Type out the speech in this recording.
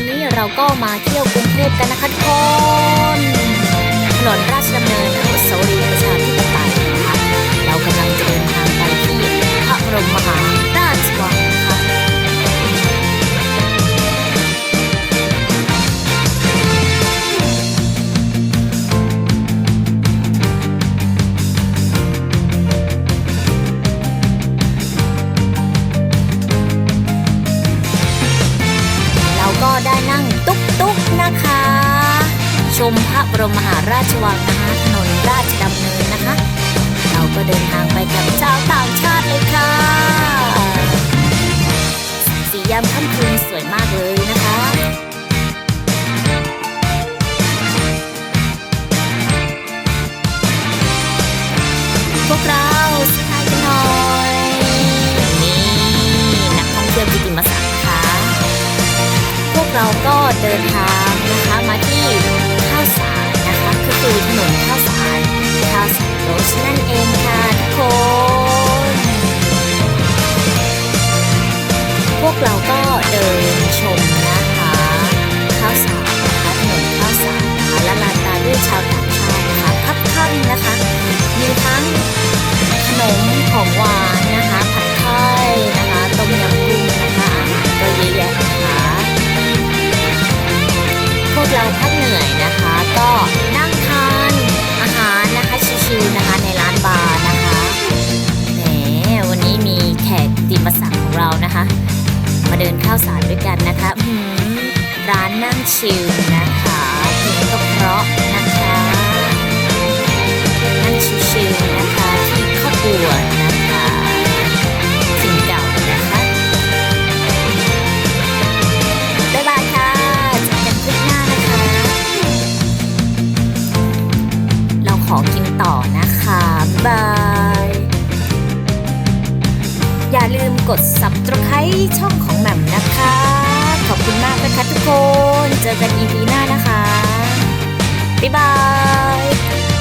วันนี้เราก็มาเที่ยวกรุงเทพกันนะคะทุกคนถนนรา ชมพระบรมมหาราชวังนะคะถนนราชดำเนินนะคะ เราก็เดินทางไปกับชาวต่างชาติเลยค่ะสียามค่ำคืนสวยมากเลยนะคะพวกเราสิทายกันหน่อยนี่นักท่องเที่ยวกิติมศักดิ์ค่ะ พวกเราก็เดินทาง นะคะก็คือถนนข้าวสารข้าวสารโรสนั่นเองค่ะทุกคน พวกเราก็เดินชมนะคะข้าวสารนะคะถนนข้าวสารนะคะและลานตาด้วยชาวต่างชาตินะคะคับข้างนะคะมีทั้งขนมของหวานนะคะผัดไทยนะคะต้มยำกุ้งนะคะอาหารก็เยอะแยะนะคะพวกเราพักเหนื่อยนะคะก็ ด้วยกันนะคะร้านนั่งชิลนะคะเพลงก็เพราะนะคะนั่งชิลๆนะคะที่ข้าวบัวนะคะสิ่งเก่านะคะบ๊ายบายค่ะเจอกันคลิปหน้านะคะ เราขอกินต่อนะคะบายอย่าลืมกด subscribe ช่องของแหม่ม คุณมากนะคะทุกคน เจอกัน EP หน้านะคะ บ๊ายบาย